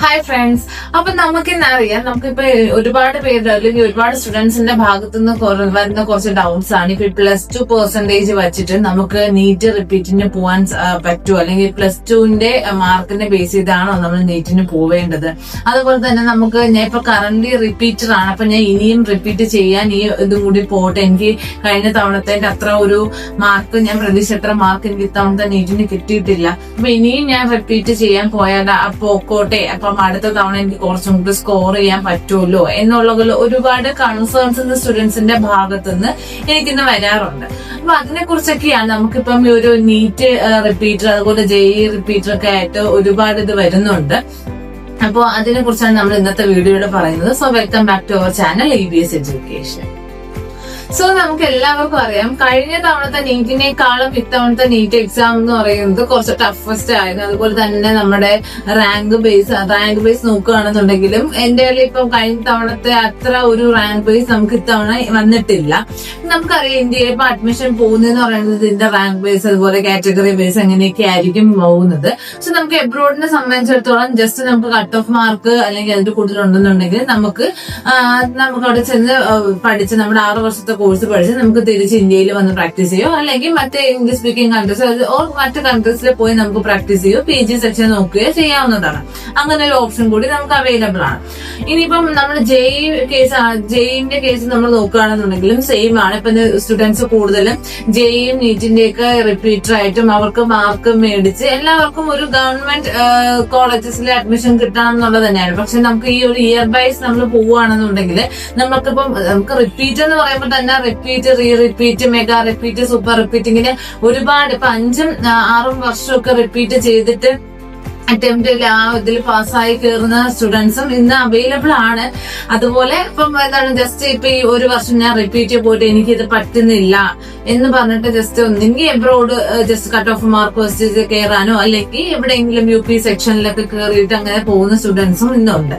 Hi friends അപ്പൊ നമുക്ക് അറിയാം നമുക്കിപ്പോ ഒരുപാട് പേര് അല്ലെങ്കിൽ ഒരുപാട് സ്റ്റുഡൻസിന്റെ ഭാഗത്തുനിന്ന് വരുന്ന കുറച്ച് ഡൗട്ട്സ് ആണ്. ഇപ്പൊ പ്ലസ് ടു പെർസെന്റേജ് വെച്ചിട്ട് നമുക്ക് നീറ്റ് റിപ്പീറ്റിന് പോവാൻ പറ്റുമോ അല്ലെങ്കിൽ പ്ലസ് ടുവിന്റെ മാർക്കിനെ ബേസ് ചെയ്താണോ നമ്മൾ നീറ്റിന് പോവേണ്ടത്. അതുപോലെ തന്നെ നമുക്ക് ഞാൻ ഇപ്പൊ കറന്റ് റിപ്പീറ്റർ ആണ്. അപ്പൊ ഞാൻ ഇനിയും റിപ്പീറ്റ് ചെയ്യാൻ ഈ ഇതും കൂടി പോട്ടെ. എനിക്ക് കഴിഞ്ഞ തവണത്തെ അത്ര ഒരു മാർക്ക് ഞാൻ പ്രതീക്ഷ എത്ര മാർക്ക് എനിക്ക് ഇത്തവണത്തെ നീറ്റിന് കിട്ടിയിട്ടില്ല. അപ്പൊ ഇനിയും ഞാൻ റിപ്പീറ്റ് ചെയ്യാൻ പോയാൽ പോക്കോട്ടെ. അപ്പം അടുത്ത തവണ എനിക്ക് കുറച്ചും കൂടി സ്കോർ ചെയ്യാൻ പറ്റുമല്ലോ എന്നുള്ള ഒരുപാട് കൺസേൺസ് സ്റ്റുഡൻസിന്റെ ഭാഗത്തുനിന്ന് എനിക്കിന്ന് വരാറുണ്ട്. അപ്പൊ അതിനെ കുറിച്ചൊക്കെയാണ് നമുക്കിപ്പം ഒരു നീറ്റ് റിപ്പീറ്റർ അതുപോലെ ജെഇ റിപ്പീറ്റർ ഒക്കെ ആയിട്ട് ഒരുപാട് ഇത് വരുന്നുണ്ട്. അപ്പോൾ അതിനെ കുറിച്ചാണ് നമ്മൾ ഇന്നത്തെ വീഡിയോയിൽ പറയുന്നത്. So welcome back to our channel E B S education so നമുക്ക് എല്ലാവർക്കും അറിയാം. കഴിഞ്ഞ തവണത്തെ നീറ്റിനേക്കാളും ഇത്തവണത്തെ നീറ്റ് എക്സാം എന്ന് പറയുന്നത് കുറച്ച് ടഫസ്റ്റ് ആയിരുന്നു. അതുപോലെ തന്നെ നമ്മുടെ റാങ്ക് ബേസ് റാങ്ക് ബേസ് നോക്കുകയാണെന്നുണ്ടെങ്കിലും എന്റെ കയ്യിൽ ഇപ്പം കഴിഞ്ഞ തവണത്തെ അത്ര ഒരു റാങ്ക് ബേസ് നമുക്ക് ഇത്തവണ വന്നിട്ടില്ല. നമുക്കറിയാം ഇന്ത്യയിൽ ഇപ്പൊ അഡ്മിഷൻ പോകുന്നതെന്ന് പറയുന്നത് ഇതിന്റെ റാങ്ക് ബേസ് അതുപോലെ കാറ്റഗറി ബേസ് അങ്ങനെയൊക്കെ ആയിരിക്കും പോകുന്നത്. സോ നമുക്ക് എബ്രോഡിനെ സംബന്ധിച്ചിടത്തോളം ജസ്റ്റ് നമുക്ക് കട്ട് ഓഫ് മാർക്ക് അല്ലെങ്കിൽ അതിന്റെ കൂടുതലുണ്ടെന്നുണ്ടെങ്കിൽ നമുക്ക് നമുക്ക് അവിടെ ചെന്ന് പഠിച്ച് നമ്മുടെ ആറ് വർഷത്തെ കോഴ്സ് പഠിച്ച് നമുക്ക് തിരിച്ച് ഇന്ത്യയിൽ വന്ന് പ്രാക്ടീസ് ചെയ്യോ? അല്ലെങ്കിൽ മറ്റേ ഇംഗ്ലീഷ് സ്പീക്കിംഗ് കൺട്രീസ് ഓർ മറ്റു കൺട്രീസിൽ പോയി നമുക്ക് പ്രാക്ടീസ് ചെയ്യോ? പി ജി സെക്ഷൻ നോക്കുകയോ ചെയ്യാവുന്നതാണ്. അങ്ങനെ ഒരു ഓപ്ഷൻ കൂടി നമുക്ക് അവൈലബിൾ ആണ്. ഇനിയിപ്പം നമ്മൾ ജെയ് കേസ് ജെയിന്റെ കേസ് നമ്മൾ നോക്കുകയാണെന്നുണ്ടെങ്കിലും സെയിം ആണ്. ഇപ്പൊ സ്റ്റുഡൻസ് കൂടുതലും ജെയും നീറ്റിന്റെ ഒക്കെ റിപ്പീറ്റർ ആയിട്ടും അവർക്ക് മാർക്ക് മേടിച്ച് എല്ലാവർക്കും ഒരു ഗവൺമെന്റ് കോളേജസിൽ അഡ്മിഷൻ കിട്ടണം എന്നുള്ളത് തന്നെയാണ്. പക്ഷെ നമുക്ക് ഈ ഒരു ഇയർ ബൈസ് നമ്മൾ പോവുകയാണെന്നുണ്ടെങ്കിൽ നമുക്കിപ്പം നമുക്ക് റിപ്പീറ്റ് എന്ന് പറയുമ്പോൾ തന്നെ repeat re repeat mega repeat super repeat ഇങ്ങനെ ഒരുപാട് ഇപ്പൊ അഞ്ചും ആറും വർഷമൊക്കെ റിപ്പീറ്റ് ചെയ്തിട്ട് അറ്റംപ്റ്റിൽ ആ ഇതിൽ പാസ്സായി കയറുന്ന സ്റ്റുഡൻസും ഇന്ന് അവൈലബിൾ ആണ്. അതുപോലെ ഇപ്പം എന്താണ് ജസ്റ്റ് ഇപ്പൊ ഈ ഒരു വർഷം ഞാൻ റിപ്പീറ്റ് പോയിട്ട് എനിക്ക് ഇത് പറ്റുന്നില്ല എന്ന് പറഞ്ഞിട്ട് ജസ്റ്റ് ഒന്നെങ്കിൽ abroad just cut off mark വെച്ച് കയറാനോ അല്ലെങ്കിൽ എവിടെയെങ്കിലും യു പി സെക്ഷനിലൊക്കെ കയറിയിട്ട് അങ്ങനെ പോകുന്ന സ്റ്റുഡൻസും ഇന്നുണ്ട്.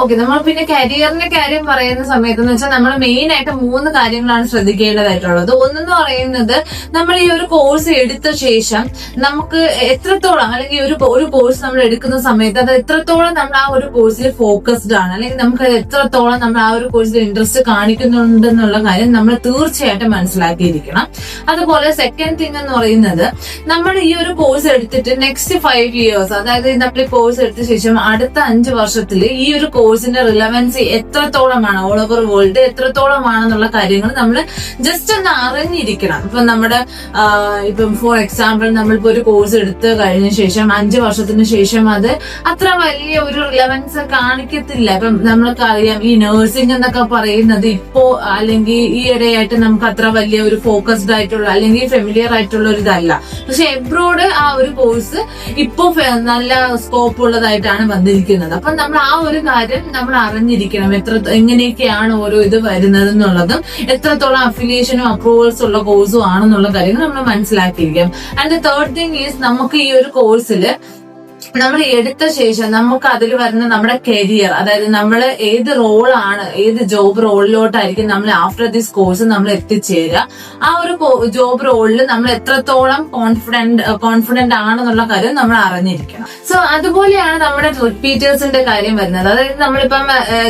ഓക്കെ നമ്മൾ പിന്നെ കരിയറിന്റെ കാര്യം പറയുന്ന സമയത്ത് എന്ന് വെച്ചാൽ നമ്മൾ മെയിൻ ആയിട്ട് മൂന്ന് കാര്യങ്ങളാണ് ശ്രദ്ധിക്കേണ്ടതായിട്ടുള്ളത്. ഒന്നെന്ന് പറയുന്നത് നമ്മൾ ഈ ഒരു കോഴ്സ് എടുത്ത ശേഷം നമുക്ക് എത്രത്തോളം അല്ലെങ്കിൽ ഒരു ഒരു കോഴ്സ് നമ്മൾ എടുക്കുന്ന സമയത്ത് അത് എത്രത്തോളം നമ്മൾ ആ ഒരു കോഴ്സിൽ ഫോക്കസ്ഡ് ആണ് അല്ലെങ്കിൽ നമുക്ക് എത്രത്തോളം നമ്മൾ ആ ഒരു കോഴ്സിൽ ഇൻട്രസ്റ്റ് കാണിക്കുന്നുണ്ടെന്നുള്ള കാര്യം നമ്മൾ തീർച്ചയായിട്ടും മനസ്സിലാക്കിയിരിക്കണം. അതുപോലെ സെക്കൻഡ് തിങ് എന്ന് പറയുന്നത് നമ്മൾ ഈ ഒരു കോഴ്സ് എടുത്തിട്ട് നെക്സ്റ്റ് ഫൈവ് ഇയേഴ്സ് അതായത് നമ്മൾ കോഴ്സ് എടുത്ത ശേഷം അടുത്ത അഞ്ച് വർഷത്തിൽ ഈ ഒരു കോഴ്സിന്റെ റിലവൻസി എത്രത്തോളമാണ് ഓൾ ഓവർ വേൾഡ് എത്രത്തോളമാണെന്നുള്ള കാര്യങ്ങൾ നമ്മൾ ജസ്റ്റ് ഒന്ന് അറിഞ്ഞിരിക്കണം. ഇപ്പൊ നമ്മുടെ ഇപ്പം ഫോർ എക്സാമ്പിൾ നമ്മളിപ്പോ ഒരു കോഴ്സ് എടുത്ത് കഴിഞ്ഞ ശേഷം അഞ്ച് വർഷത്തിന് ശേഷം അത് അത്ര വലിയ ഒരു റിലവൻസ് കാണിക്കത്തില്ല. ഇപ്പം നമ്മൾക്ക് അറിയാം ഈ നഴ്സിംഗ് എന്നൊക്കെ പറയുന്നത് ഇപ്പോ അല്ലെങ്കിൽ ഈ ഇടയായിട്ട് നമുക്ക് അത്ര വലിയ ഒരു ഫോക്കസ്ഡ് ആയിട്ടുള്ള അല്ലെങ്കിൽ ഫെമിലിയർ ആയിട്ടുള്ള ഒരു ഇതല്ല. പക്ഷെ എബ്രോഡ് ആ ഒരു കോഴ്സ് ഇപ്പോ നല്ല സ്കോപ്പ് ഉള്ളതായിട്ടാണ് വന്നിരിക്കുന്നത്. അപ്പൊ നമ്മൾ ആ ഒരു കാര്യം നമ്മൾ അറിഞ്ഞിരിക്കണം. എത്ര എങ്ങനെയൊക്കെയാണ് ഓരോ ഇത് വരുന്നത് എന്നുള്ളതും എത്രത്തോളം അഫിലിയേഷനും അപ്രൂവൽസ് ഉള്ള കോഴ്സും ആണെന്നുള്ള കാര്യങ്ങൾ നമ്മൾ മനസ്സിലാക്കിയിരിക്കാം ആൻഡ് തേർഡ് തിങ് ഈസ് നമുക്ക് ഈ ഒരു കോഴ്സിൽ നമ്മൾ എടുത്ത ശേഷം നമുക്ക് അതിൽ വരുന്ന നമ്മുടെ കരിയർ അതായത് നമ്മൾ ഏത് റോളാണ് ഏത് ജോബ് റോളിലോട്ടായിരിക്കും നമ്മൾ ആഫ്റ്റർ ദിസ് കോഴ്സ് നമ്മൾ എത്തിച്ചേരുക. ആ ഒരു ജോബ് റോളിൽ നമ്മൾ എത്രത്തോളം കോൺഫിഡന്റ് കോൺഫിഡന്റ് ആണെന്നുള്ള കാര്യം നമ്മൾ അറിഞ്ഞിരിക്കണം. സോ അതുപോലെയാണ് നമ്മുടെ റിപ്പീറ്റേഴ്സിന്റെ കാര്യം വരുന്നത്. അതായത് നമ്മളിപ്പം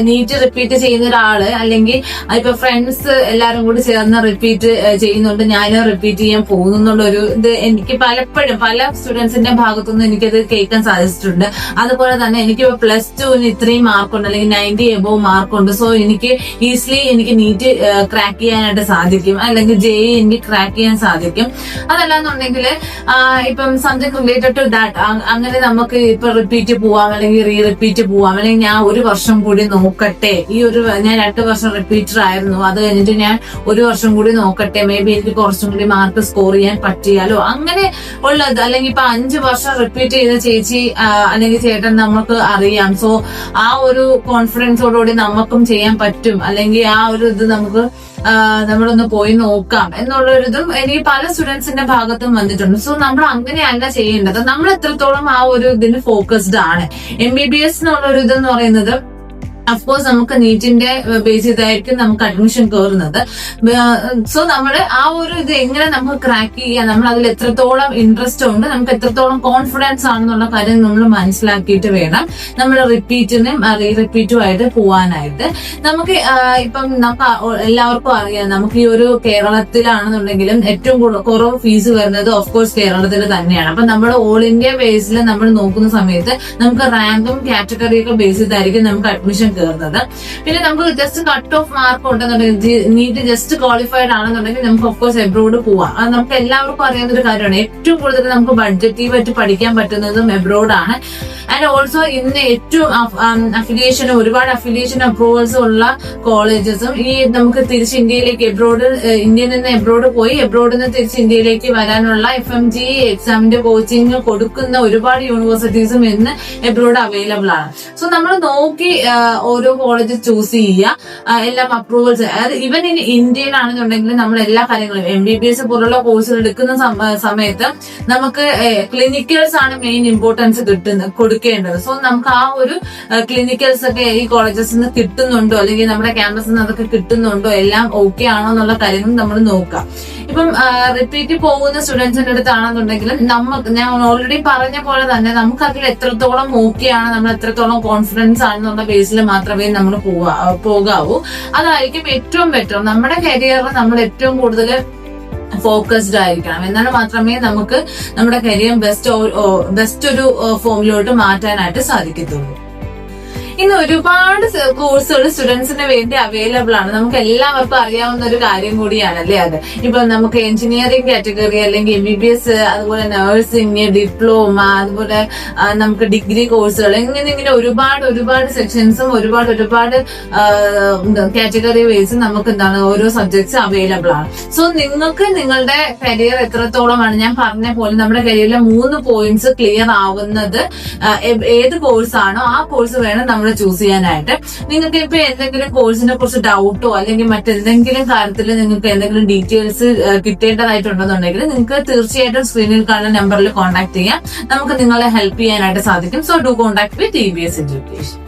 നീറ്റ് റിപ്പീറ്റ് ചെയ്യുന്ന ഒരാൾ അല്ലെങ്കിൽ ഇപ്പൊ ഫ്രണ്ട്സ് എല്ലാവരും കൂടി ചേർന്ന് റിപ്പീറ്റ് ചെയ്യുന്നുണ്ട്. ഞാനും റിപ്പീറ്റ് ചെയ്യാൻ പോകുന്നു എന്നുള്ള ഒരു ഇത് എനിക്ക് പലപ്പോഴും പല സ്റ്റുഡൻസിന്റെ ഭാഗത്തുനിന്ന് എനിക്കത് കേൾക്കാൻ സാധിച്ചിട്ടുണ്ട്. അതുപോലെ തന്നെ എനിക്ക് പ്ലസ് ടുവിന് ഇത്രയും മാർക്കുണ്ട് അല്ലെങ്കിൽ നയന്റി എബോവ് മാർക്കുണ്ട് സോ എനിക്ക് ഈസിലി എനിക്ക് നീറ്റ് ക്രാക്ക് ചെയ്യാനായിട്ട് സാധിക്കും. അല്ലെങ്കിൽ ജെ എനിക്ക് ക്രാക്ക് ചെയ്യാൻ സാധിക്കും. അതല്ലാന്നുണ്ടെങ്കിൽ ഇപ്പം സംതിങ് റിലേറ്റഡ് ടു ദാറ്റ് അങ്ങനെ നമുക്ക് ഇപ്പൊ റിപ്പീറ്റ് പോവാം അല്ലെങ്കിൽ റീ റിപ്പീറ്റ് പോവാം. അല്ലെങ്കിൽ ഞാൻ ഒരു വർഷം കൂടി നോക്കട്ടെ. ഈ ഒരു ഞാൻ രണ്ട് വർഷം റിപ്പീറ്റർ ആയിരുന്നു. അത് കഴിഞ്ഞിട്ട് ഞാൻ ഒരു വർഷം കൂടി നോക്കട്ടെ. മേ ബി എനിക്ക് കുറച്ചും കൂടി മാർക്ക് സ്കോർ ചെയ്യാൻ പറ്റിയാലോ? അങ്ങനെ ഉള്ളത് അല്ലെങ്കിൽ ഇപ്പൊ അഞ്ച് വർഷം റിപ്പീറ്റ് ചെയ്ത ചേച്ചി ആ, അല്ലെങ്കിൽ ചേട്ടൻ നമുക്ക് അറിയാം. സോ ആ ഒരു കോൺഫിഡൻസോടുകൂടി നമുക്കും ചെയ്യാൻ പറ്റും. അല്ലെങ്കിൽ ആ ഒരു ഇത് നമുക്ക് നമ്മളൊന്ന് പോയി നോക്കാം എന്നുള്ളൊരിതും എനിക്ക് പല സ്റ്റുഡൻസിന്റെ ഭാഗത്തും വന്നിട്ടുണ്ട്. സോ നമ്മൾ അങ്ങനെയല്ല ചെയ്യേണ്ടത്. നമ്മൾ എത്രത്തോളം ആ ഒരു ഇതിന് ഫോക്കസ്ഡ് ആണ്. എം ബി ബി എസ് എന്നുള്ള ഒരു ഇതെന്ന് പറയുന്നത് അഫ്കോഴ്സ് നമുക്ക് നീറ്റിന്റെ ബേസ് ചെയ്തായിരിക്കും നമുക്ക് അഡ്മിഷൻ കയറുന്നത് സോ നമ്മുടെ ആ ഒരു ഇത് എങ്ങനെ നമുക്ക് ക്രാക്ക് ചെയ്യാം നമ്മൾ അതിൽ എത്രത്തോളം ഇൻട്രസ്റ്റ് ഉണ്ട് നമുക്ക് എത്രത്തോളം കോൺഫിഡൻസ് ആണെന്നുള്ള കാര്യം നമ്മൾ മനസ്സിലാക്കിയിട്ട് വേണം നമ്മൾ റിപ്പീറ്റിനും റീ റിപ്പീറ്റും ആയിട്ട് പോവാനായിട്ട്. നമുക്ക് ഇപ്പം നമുക്ക് എല്ലാവർക്കും അറിയാം നമുക്ക് ഈ ഒരു കേരളത്തിലാണെന്നുണ്ടെങ്കിലും ഏറ്റവും കുറവ് ഫീസ് വരുന്നത് ഓഫ് കോഴ്സ് കേരളത്തിൽ തന്നെയാണ്. അപ്പൊ നമ്മൾ ഓൾ ഇന്ത്യ ബേസിൽ നമ്മൾ നോക്കുന്ന സമയത്ത് നമുക്ക് റാങ്കും കാറ്റഗറിയൊക്കെ ബേസ് ചെയ്തായിരിക്കും നമുക്ക് അഡ്മിഷൻ കയറുന്നത് പിന്നെ നമുക്ക് ജസ്റ്റ് കട്ട് ഓഫ് മാർക്ക് ഉണ്ടെന്നുണ്ടെങ്കിൽ നീറ്റ് ജസ്റ്റ് ക്വാളിഫൈഡ് ആണെന്നുണ്ടെങ്കിൽ നമുക്ക് ഓഫ് കോഴ്സ് എബ്രോഡ് പോവാം. അത് നമുക്ക് എല്ലാവർക്കും അറിയാവുന്ന ഒരു കാര്യമാണ്. ഏറ്റവും കൂടുതൽ നമുക്ക് ബഡ്ജറ്റിൽ പറ്റി പഠിക്കാൻ പറ്റുന്നതും എബ്രോഡ് ആണ്. ആൻഡ് ഓൾസോ ഇന്ന് ഏറ്റവും അഫിലിയേഷൻ ഒരുപാട് അഫിലിയേഷൻ അപ്രൂവൽസ് ഉള്ള കോളേജസും ഈ നമുക്ക് തിരിച്ച് ഇന്ത്യയിലേക്ക് എബ്രോഡ് ഇന്ത്യയിൽ നിന്ന് എബ്രോഡ് പോയി എബ്രോഡിൽ നിന്ന് തിരിച്ച് ഇന്ത്യയിലേക്ക് വരാനുള്ള എഫ് എം ജി എക്സാമിന്റെ കോച്ചിങ് കൊടുക്കുന്ന ഒരുപാട് യൂണിവേഴ്സിറ്റീസും ഇന്ന് എബ്രോഡ് അവൈലബിൾ ആണ്. സോ നമ്മൾ നോക്കി ഓരോ കോളേജ് ചൂസ് ചെയ്യുക എല്ലാം അപ്രൂവൽസ് അതായത് ഇവൻ ഇനി ഇന്ത്യയിലാണെന്നുണ്ടെങ്കിൽ നമ്മൾ എല്ലാ കാര്യങ്ങളും എം ബി ബി എസ് പോലുള്ള കോഴ്സുകൾ എടുക്കുന്ന സമയത്ത് നമുക്ക് ക്ലിനിക്കൽസ് ആണ് മെയിൻ ഇമ്പോർട്ടൻസ് കിട്ടുന്നത് കൊടുക്കേണ്ടത് സോ നമുക്ക് ആ ഒരു ക്ലിനിക്കൽസ് ഒക്കെ ഈ കോളേജസിൽ നിന്ന് കിട്ടുന്നുണ്ടോ? അല്ലെങ്കിൽ നമ്മുടെ ക്യാമ്പസിൽ നിന്ന് അതൊക്കെ കിട്ടുന്നുണ്ടോ? എല്ലാം ഓക്കെ ആണോ എന്നുള്ള കാര്യങ്ങൾ നമ്മൾ നോക്കാം. ഇപ്പം റിപ്പീറ്റ് പോകുന്ന സ്റ്റുഡൻസിന്റെ അടുത്താണെന്നുണ്ടെങ്കിൽ നമുക്ക് ഞാൻ ഓൾറെഡി പറഞ്ഞ പോലെ തന്നെ നമുക്ക് അതിൽ എത്രത്തോളം ഓക്കെ ആണ് നമ്മൾ എത്രത്തോളം കോൺഫിഡൻസ് ആണെന്നുള്ള ബേസിൽ മാത്രമേ നമ്മൾ പോവാ പോകാവൂ. അതായിരിക്കും ഏറ്റവും ബെറ്റർ നമ്മുടെ കരിയറിൽ നമ്മൾ ഏറ്റവും കൂടുതൽ ഫോക്കസ്ഡ് ആയിരിക്കണം. എന്നാൽ മാത്രമേ നമുക്ക് നമ്മുടെ കരിയർ ബെസ്റ്റ് ബെസ്റ്റ് ഒരു ഫോമിലോട്ട് മാറ്റാനായിട്ട് സാധിക്കത്തുള്ളൂ. ഇന്ന് ഒരുപാട് കോഴ്സുകൾ സ്റ്റുഡൻസിന് വേണ്ടി അവൈലബിൾ ആണ്. നമുക്ക് എല്ലാവർക്കും അറിയാവുന്ന ഒരു കാര്യം കൂടിയാണ് അല്ലേ അത്. ഇപ്പൊ നമുക്ക് എഞ്ചിനീയറിംഗ് കാറ്റഗറി അല്ലെങ്കിൽ എം ബി ബി എസ് അതുപോലെ നഴ്സിംഗ് ഡിപ്ലോമ അതുപോലെ നമുക്ക് ഡിഗ്രി കോഴ്സുകൾ ഇങ്ങനെ ഇങ്ങനെ ഒരുപാട് ഒരുപാട് സെക്ഷൻസും ഒരുപാട് ഒരുപാട് കാറ്റഗറി വൈസ് നമുക്ക് എന്താണ് ഓരോ സബ്ജക്ട്സ് അവൈലബിൾ ആണ്. സോ നിങ്ങൾക്ക് നിങ്ങളുടെ കരിയർ എത്രത്തോളമാണ്? ഞാൻ പറഞ്ഞ പോലെ നമ്മുടെ കരിയറിലെ മൂന്ന് പോയിന്റ്സ് ക്ലിയർ ആവുന്നത് ഏത് കോഴ്സ് ആണോ ആ കോഴ്സ് വേണം നമ്മൾ ചൂസ് ചെയ്യാനായിട്ട് നിങ്ങൾക്ക് ഇപ്പൊ എന്തെങ്കിലും കോഴ്സിനെ കുറിച്ച് ഡൗട്ടോ അല്ലെങ്കിൽ മറ്റെന്തെങ്കിലും കാര്യത്തിൽ നിങ്ങൾക്ക് എന്തെങ്കിലും ഡീറ്റെയിൽസ് കിട്ടേണ്ടതായിട്ടുണ്ടെന്നുണ്ടെങ്കിൽ നിങ്ങൾക്ക് തീർച്ചയായിട്ടും സ്ക്രീനിൽ കാണുന്ന നമ്പറിൽ കോൺടാക്ട് ചെയ്യാം. നമുക്ക് നിങ്ങളെ ഹെൽപ്പ് ചെയ്യാനായിട്ട് സാധിക്കും. So do contact with T B S education